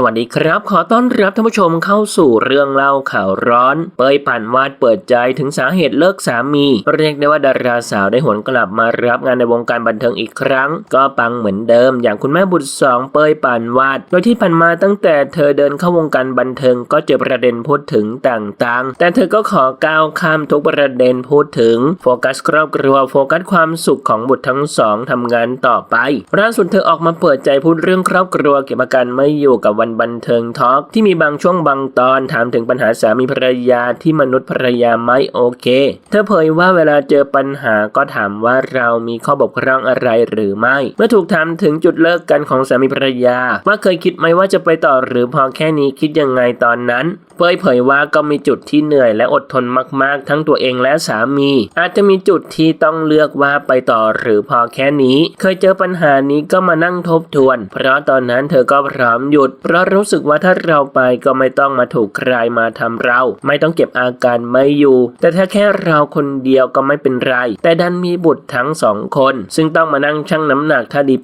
สวัสดีครับ ขอต้อนรับท่านผู้ชมเข้าสู่เรื่องเล่าข่าวร้อน เปยปั่นวาดเปิดใจถึงสาเหตุเลิกสามี เรียกได้ว่าดาราสาวได้หวนกลับมารับงานในวงการบันเทิงอีกครั้ง ก็ปังเหมือนเดิม อย่างคุณแม่บุตรสองเปยปั่นวาด โดยที่ผ่านมาตั้งแต่เธอเดินเข้าวงการบันเทิงก็เจอประเด็นพูดถึงต่างๆ แต่เธอก็ขอก้าวข้ามทุกประเด็นพูดถึงโฟกัสครอบครัวโฟกัสความสุขของบุตรทั้งสองทำงานต่อไปล่าสุดเธอออกมาเปิดใจพูดเรื่องครอบครัวเกี่ยวกับการไม่อยู่กับวันบันเทิงทอล์กที่มีบางช่วงบางตอนถามถึงปัญหาสามีภรรยาที่มนุษย์ภรรยาไม่โอเค เธอเผยว่าเวลาเจอปัญหาก็ถามว่าเรามีข้อบกพร่องอะไรหรือไม่ เมื่อถูกถามถึงจุดเลิกกันของสามีภรรยา ว่าเคยคิดไหมว่าจะไปต่อหรือพอแค่นี้คิดยังไงตอนนั้นเผยเผยว่าก็มีจุดที่เหนื่อยและอดทนมากๆ ทั้งตัวเองและสามี อาจจะมีจุดที่ต้องเลือกว่าไปต่อหรือพอแค่นี้ เคยเจอปัญหานี้ก็มานั่งทบทวน เพราะตอนนั้นเธอก็พร้อมหยุดเพราะรู้สึกว่าถ้าเราไปก็ไม่ต้องมาถูกใครมาทำเรา ไม่ต้องเก็บอาการไม่อยู่ แต่ถ้าแค่เราคนเดียวก็ไม่เป็นไร แต่ดันมีบุตรทั้งสองคน ซึ่งต้องมานั่งชั่งน้ำหนักถ้าดี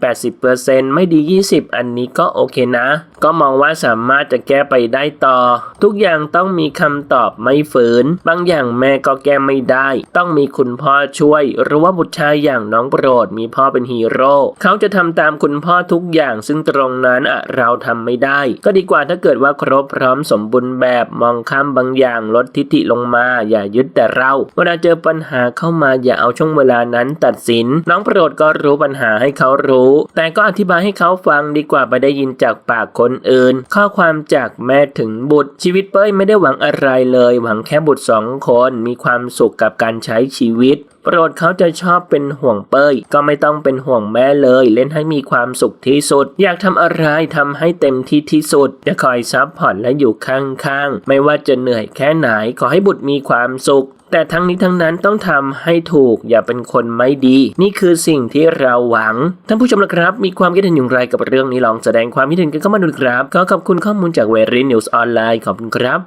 80%ไม่ดี 20 อันนี้ก็โอเคนะ ก็มองว่าสามารถจะแก้ไปได้ต่อ ทุกอย่างต้องมีคำตอบไม่ฝืน บางอย่างแม่ก็แก้ไม่ได้ ต้องมีคุณพ่อช่วย หรือว่าบุตรชายอย่างน้องโปรดมีพ่อเป็นฮีโร่เขาจะทำตามคุณพ่อทุกอย่าง ซึ่งตรงนั้นอะเราทำไม่ได้ก็ดีกว่าถ้าเกิดว่าครบพร้อมสมบูรณ์แบบมองข้ามบางอย่างลดทิฐิลงมา อย่ายึดแต่เรา เวลาเจอปัญหาเข้ามาอย่าเอาช่วงเวลานั้นตัดสิน น้องโปรดก็รู้ปัญหาให้เขารู้ แต่ก็อธิบายให้เขาฟังดีกว่าไปได้ยินจากปากคนอื่น ข้อความจากแม่ถึงบุตร ชีวิตเป้ยไม่ได้หวังอะไรเลย หวังแค่บุตรสองคนมีความสุขกับการใช้ชีวิตโปรดเขาจะชอบเป็นห่วงเป้ย ก็ไม่ต้องเป็นห่วงแม่เลย เล่นให้มีความสุขที่สุด อยากทำอะไรทำให้เต็มที่ที่สุด จะคอยซับพอร์ตและอยู่ข้างๆ ไม่ว่าจะเหนื่อยแค่ไหนขอให้บุตรมีความสุขแต่ทั้งนี้ทั้งนั้นต้องทำให้ถูกอย่าเป็นคนไม่ดี นี่คือสิ่งที่เราหวังท่านผู้ชมนะครับ มีความคิดเห็นอย่างไรกับเรื่องนี้ลองแสดงความคิดเห็นกันเข้ามาดูครับ ก็ขอบคุณข้อมูลจากเวรินิวส์ออนไลน์ขอบคุณครับ